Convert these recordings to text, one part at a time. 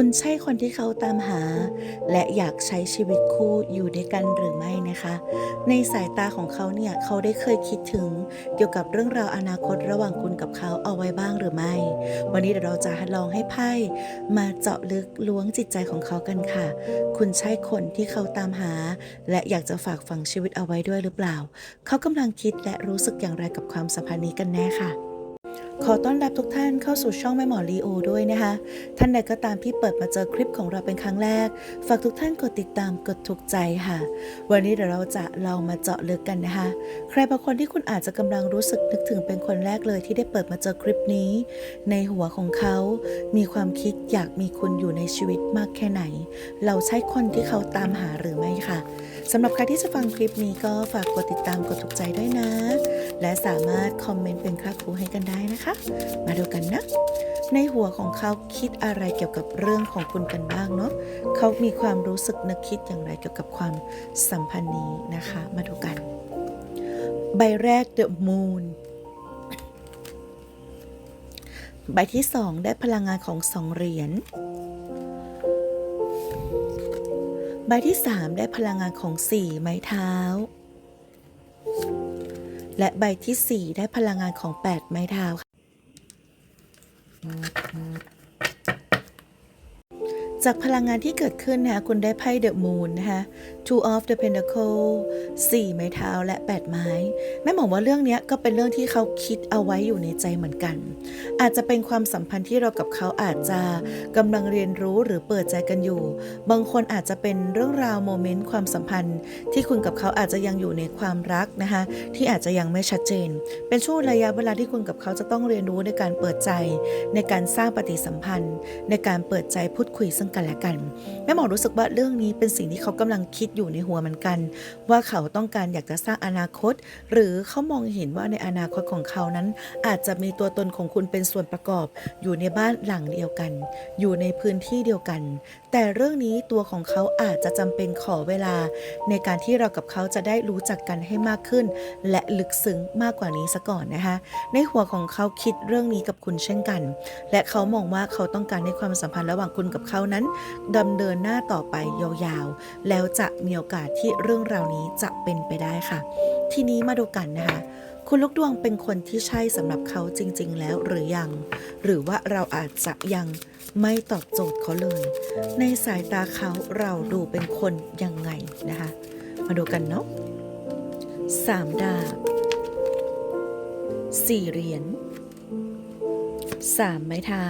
คุณใช่คนที่เขาตามหา และอยากใช้ชีวิตคู่อยู่ด้วยกันหรือไม่นะคะ ในสายตาของเขาเนี่ยเขาได้เคยคิดถึงเกี่ยวกับเรื่องราวอนาคตระหว่างคุณกับเขาเอาไว้บ้างหรือไม่ วันนี้เดี๋ยวเราจะลองให้ไพ่มาเจาะลึกล้วงจิตใจของเขากันค่ะ คุณใช่คนที่เขาตามหา และอยากจะฝากฝังชีวิตเอาไว้ด้วยหรือเปล่า เขากำลังคิดและรู้สึกอย่างไรกับความสัมพันธ์นี้กันแน่ค่ะ ขอต้อนรับทุกท่านเข้าสู่ช่องแม่หมอลีโอด้วยนะคะ ท่านใดก็ตามที่เปิดมาเจอคลิปของเราเป็นครั้งแรก ฝากทุกท่านกดติดตามกดถูกใจค่ะ วันนี้เดี๋ยวเราจะลองมาเจาะลึกกันนะคะ ใครบางคนที่คุณอาจจะกำลังรู้สึกนึกถึงเป็นคนแรกเลยที่ได้เปิดมาเจอคลิปนี้ ในหัวของเขา มีความคิดอยากมีคุณอยู่ในชีวิตมากแค่ไหน เราใช่คนที่เขาตามหาหรือไม่ค่ะสำหรับใครที่จะฟังคลิปนี้ก็ฝากกดติดตามกดถูกใจด้วยนะ และสามารถคอมเมนต์เป็นค่าครูให้กันได้นะคะ มาดูกันนะ ในหัวของเขาคิดอะไรเกี่ยวกับเรื่องของคุณกันบ้างเนาะเขามีความรู้สึกนึกคิดอย่างไรเกี่ยวกับความสัมพันธ์นี้นะคะ มาดูกัน ใบแรก The Moon ใบที่สองได้พลังงานของสองเหรียญ ใบที่สามได้พลังงานของสี่ไม้เท้า และใบที่สี่ได้พลังงานของแปดไม้เท้าค่ะ จากพลังงานที่เกิดขึ้นนะคะคุณได้ไพ่เดอะมูนนะคะ two of the pentacle 4 ไม้เท้าและ 8 ไม้ แม่หมอว่าเรื่องนี้ก็เป็นเรื่องที่เขาคิดเอาไว้อยู่ในใจเหมือนกัน อาจจะเป็นความสัมพันธ์ที่เรากับเขาอาจจะกำลังเรียนรู้หรือเปิดใจกันอยู่ บางคนอาจจะเป็นเรื่องราวโมเมนต์ความสัมพันธ์ ที่คุณกับเขาอาจจะยังอยู่ในความรักนะคะที่อาจจะยังไม่ชัดเจน เป็นช่วงระยะเวลาที่คุณกับเขาจะต้องเรียนรู้ในการเปิดใจ ในการสร้างปฏิสัมพันธ์ ในการเปิดใจพูดคุยซึ่งกันและกัน แม่หมอรู้สึกว่าเรื่องนี้เป็นสิ่งที่เขากำลังคิดอยู่ในหัวเหมือนกัน ว่าเขาต้องการอยากจะสร้างอนาคต หรือเขามองเห็นว่าในอนาคตของเขานั้น อาจจะมีตัวตนของคุณเป็นส่วนประกอบ อยู่ในบ้านหลังเดียวกัน อยู่ในพื้นที่เดียวกัน แต่เรื่องนี้ตัวของเขาอาจจะจำเป็นขอเวลา ในการที่เรากับเขาจะได้รู้จักกันให้มากขึ้น และลึกซึ้งมากกว่านี้ซะก่อนนะคะ ในหัวของเขาคิดเรื่องนี้กับคุณเช่นกัน และเขามองว่าเขาต้องการให้ความสัมพันธ์ระหว่างคุณกับเขานั้นดำเนินหน้าต่อไปยาวๆ แล้วจะมีโอกาสที่เรื่องราวนี้จะเป็นไปได้ค่ะ ทีนี้มาดูกันนะคะ คุณลูกดวงเป็นคนที่ใช่สำหรับเขาจริง ๆ แล้วหรือยัง หรือว่าเราอาจจะยังไม่ตอบโจทย์เขาเลย ในสายตาเขาเราดูเป็นคนยังไงนะคะ มาดูกันเนาะสามดาบสี่เหรียญสามไม้เท้า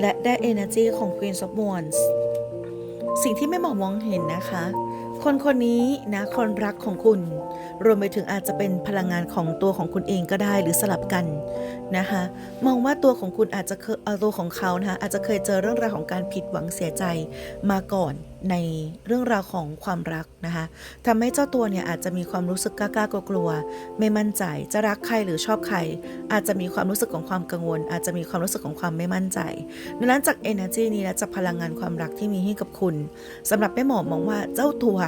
และได้ Energy ของ Queen of Wands สิ่งที่ไม่หมอมองเห็นนะคะ คนคนนี้นะคนรักของคุณ รวมไปถึงอาจจะเป็นพลังงานของตัวของคุณเองก็ได้หรือสลับกันนะคะ มองว่าตัวของคุณอาจจะเคยเอ่อตัวของเขานะคะอาจจะเคยเจอเรื่องราวของการผิดหวังเสียใจมาก่อน ในเรื่องราวของความรักนะคะทำให้เจ้าตัวเนี่ยอาจจะมีความรู้สึกกล้าๆกลัวๆไม่มั่นใจจะรักใครหรือชอบใคร อาจจะมีความรู้สึกของความกังวล อาจจะมีความรู้สึกของความไม่มั่นใจ ดังนั้นจาก energy นี้และจากพลังงานความรักที่มีให้กับคุณสำหรับแม่หมอมองว่าเจ้าตัว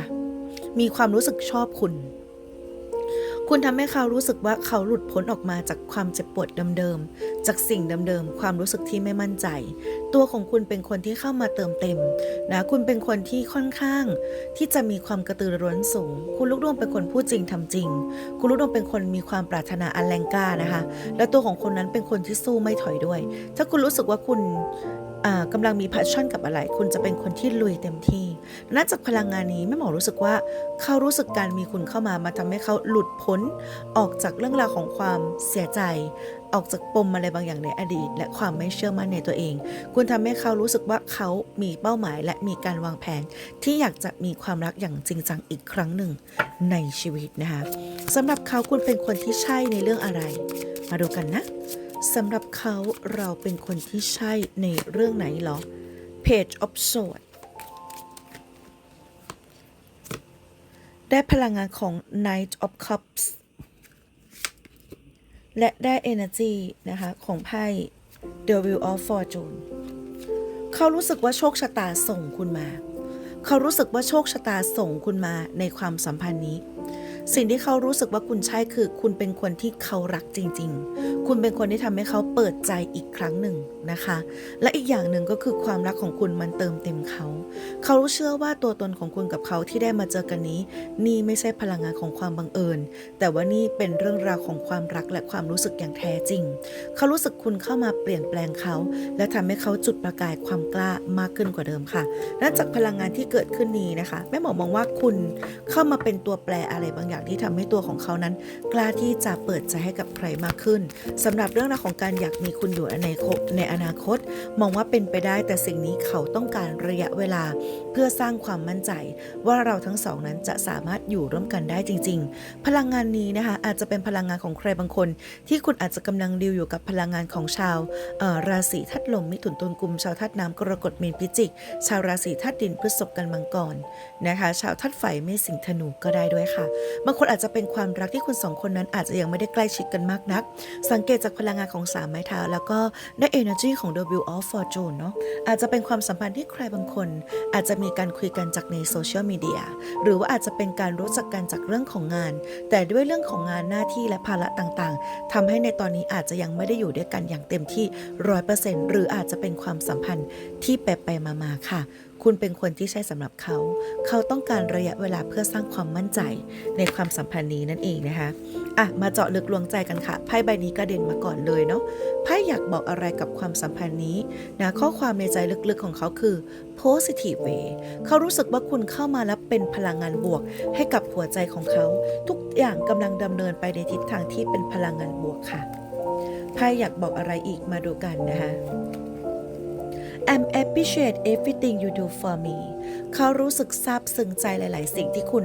มีความรู้สึกชอบคุณ คุณทำให้เขารู้สึกว่าเขาหลุดพ้นออกมาจากความเจ็บปวดเดิมๆ จากสิ่งเดิมๆ ความรู้สึกที่ไม่มั่นใจ ตัวของคุณเป็นคนที่เข้ามาเติมเต็มนะ คุณเป็นคนที่ค่อนข้าง ที่จะมีความกระตือรือร้นสูง คุณลูกดวงเป็นคนพูดจริงทำจริง คุณลูกดวงเป็นคนมีความปรารถนาอันแรงกล้านะคะ และตัวของคนนั้นเป็นคนที่สู้ไม่ถอยด้วย ถ้าคุณรู้สึกว่าคุณ กำลังมี passion กับอะไร คุณจะเป็นคนที่ลุยเต็มที่น่าจากพลังงานนี้แม่หมอรู้สึกว่าเขารู้สึกการมีคุณเข้ามามาทำให้เขาหลุดพ้น ออกจากเรื่องราวของความเสียใจ ออกจากปมอะไรบางอย่างในอดีต และความไม่เชื่อมั่นในตัวเอง คุณทำให้เขารู้สึกว่าเขามีเป้าหมายและมีการวางแผน ที่อยากจะมีความรักอย่างจริงจังอีกครั้งหนึ่งในชีวิตนะคะสำหรับเขาคุณเป็นคนที่ใช่ในเรื่องอะไร มาดูกันนะ สำหรับเขาเราเป็นคนที่ใช่ในเรื่องไหนเหรอ Page of Swords ได้พลังงานของ Knight of Cups และได้ Energy นะคะ ของไพ่ The Wheel of Fortune เขารู้สึกว่าโชคชะตาส่งคุณมา เขารู้สึกว่าโชคชะตาส่งคุณมาในความสัมพันธ์นี้ สิ่งที่เขารู้สึกว่าคุณใช่คือ คุณเป็นคนที่เขารักจริง ๆ คุณเป็นคนที่ทำให้เขาเปิดใจอีกครั้งหนึ่งนะคะ และอีกอย่างหนึ่งก็คือความรักของคุณมันเติมเต็มเขา เขารู้เชื่อว่าตัวตนของคุณกับเขาที่ได้มาเจอกันนี้ นี่ไม่ใช่พลังงานของความบังเอิญ แต่ว่านี่เป็นเรื่องราวของความรักและความรู้สึกอย่างแท้จริง เขารู้สึกคุณเข้ามาเปลี่ยนแปลงเขา และทำให้เขาจุดประกายความกล้ามากขึ้นกว่าเดิมค่ะและจากพลังงานที่เกิดขึ้นนี้นะคะแม่หมอมองว่าคุณเข้ามาเป็นตัวแปรอะไรบางอย่างที่ทำให้ตัวของเขานั้น กล้าที่จะเปิดใจให้กับใครมากขึ้นสำหรับเรื่องราวของการอยากมีคุณอยู่ในในอนาคต มองว่าเป็นไปได้แต่สิ่งนี้เขาต้องการระยะเวลา เพื่อสร้างความมั่นใจ ว่าเราทั้งสองนั้นจะสามารถอยู่ร่วมกันได้จริง ๆ พลังงานนี้นะคะอาจจะเป็นพลังงานของใครบางคน ที่คุณอาจจะกำลังดิวอยู่กับพลังงานของชาวราศีธาตุลมมิถุนตุลกุมชาวธาตุน้ำกรกฎมีนพิจิก ชาวราศีธาตุดินพฤษภกันมังกรนะคะชาวธาตุไฟเมษสิงธนูก็ได้ด้วยค่ะ บางคนอาจจะเป็นความรักที่คุณสองคนนั้นอาจจะยังไม่ได้ใกล้ชิดกันมากนัก สังเกตจากพลังงานของสามไม้เท้าแล้วก็ได้ energy ของ The Wheel of Fortune เนาะอาจจะเป็นความสัมพันธ์ที่ใครบางคน อาจจะมีการคุยกันจากในโซเชียลมีเดียหรือว่าอาจจะเป็นการรู้จักกันจากเรื่องของงาน แต่ด้วยเรื่องของงานหน้าที่และภาระต่างๆทำให้ในตอนนี้อาจจะยังไม่ได้อยู่ด้วยกันอย่างเต็มที่ร้อยเปอร์เซ็นต์หรืออาจจะเป็นความสัมพันธ์ที่ไปไปๆมาๆค่ะ คุณเป็นคนที่ใช่สำหรับเขา เขาต้องการระยะเวลาเพื่อสร้างความมั่นใจในความสัมพันธ์นี้นั่นเองนะคะอะมาเจาะลึกลวงใจกันค่ะไพ่ใบนี้กระเด็นมาก่อนเลยเนาะไพ่อยากบอกอะไรกับความสัมพันธ์นี้นะข้อความในใจลึกๆของเขาคือ positive way เขารู้สึกว่าคุณเข้ามาแล้วเป็นพลังงานบวก ให้กับหัวใจของเขา ทุกอย่างกำลังดำเนินไปในทิศทางที่เป็นพลังงานบวกค่ะไพ่อยากบอกอะไรอีกมาดูกันนะคะ I'm appreciate everything you do for me เขารู้สึกซาบซึ้งใจหลาย ๆ สิ่งที่คุณ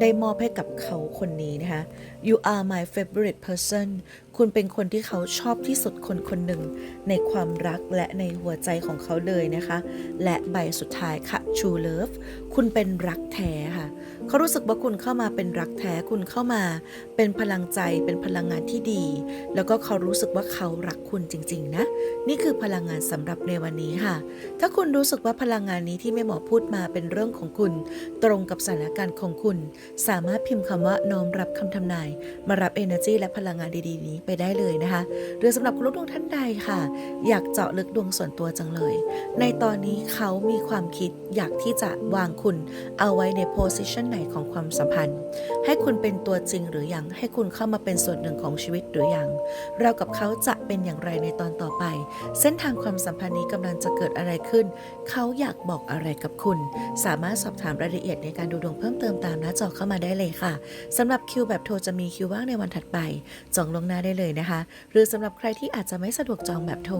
ได้มอบให้กับเขาคนนี้นะคะ You are my favorite person คุณเป็นคนที่เขาชอบที่สุดคนคนหนึ่ง ในความรักและในหัวใจของเขาเลยนะคะ และใบสุดท้ายค่ะ True Love คุณเป็นรักแท้ค่ะ เขารู้สึกว่าคุณเข้ามาเป็นรักแท้ คุณเข้ามาเป็นพลังใจ เป็นพลังงานที่ดี แล้วก็เขารู้สึกว่าเขารักคุณจริง ๆ นะ นี่คือพลังงานสำหรับในวันนี้ค่ะ ถ้าคุณรู้สึกว่าพลังงานนี้ที่แม่หมอพูดมามาเป็นเรื่องของคุณ ตรงกับสถานการณ์ของคุณ สามารถพิมพ์คำว่าน้อมรับคำทำนาย มารับ energy และพลังงานดีๆ นี้ไปได้เลยนะคะ หรือสำหรับคุณลูกดวงท่านใดค่ะ อยากเจาะลึกดวงส่วนตัวจังเลย ในตอนนี้เขามีความคิดอยากที่จะวางคุณ เอาไว้ในโพสิชันไหนของความสัมพันธ์ ให้คุณเป็นตัวจริงหรือยังให้คุณเข้ามาเป็นส่วนหนึ่งของชีวิตหรือยังเรากับเขาจะเป็นอย่างไรในตอนต่อไป เส้นทางความสัมพันธ์นี้กำลังจะเกิดอะไรขึ้น เขาอยากบอกอะไรกับคุณสามารถสอบถามรายละเอียดในการดูดวงเพิ่มเติมตามหน้าจอเข้ามาได้เลยค่ะสำหรับคิวแบบโทรจะมีคิวว่างในวันถัดไป จองล่วงหน้าได้เลยนะคะ หรือสำหรับใครที่อาจจะไม่สะดวกจองแบบโทร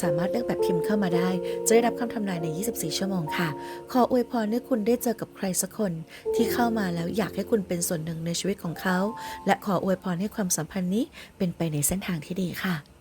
สามารถเลือกแบบพิมพ์เข้ามาได้ จะได้รับคำทำนายใน 24 ชั่วโมงค่ะ ขออวยพรให้คุณได้เจอกับใครสักคน ที่เข้ามาแล้วอยากให้คุณเป็นส่วนหนึ่งในชีวิตของเขา และขออวยพรให้ความสัมพันธ์นี้เป็นไปในเส้นทางที่ดีค่ะ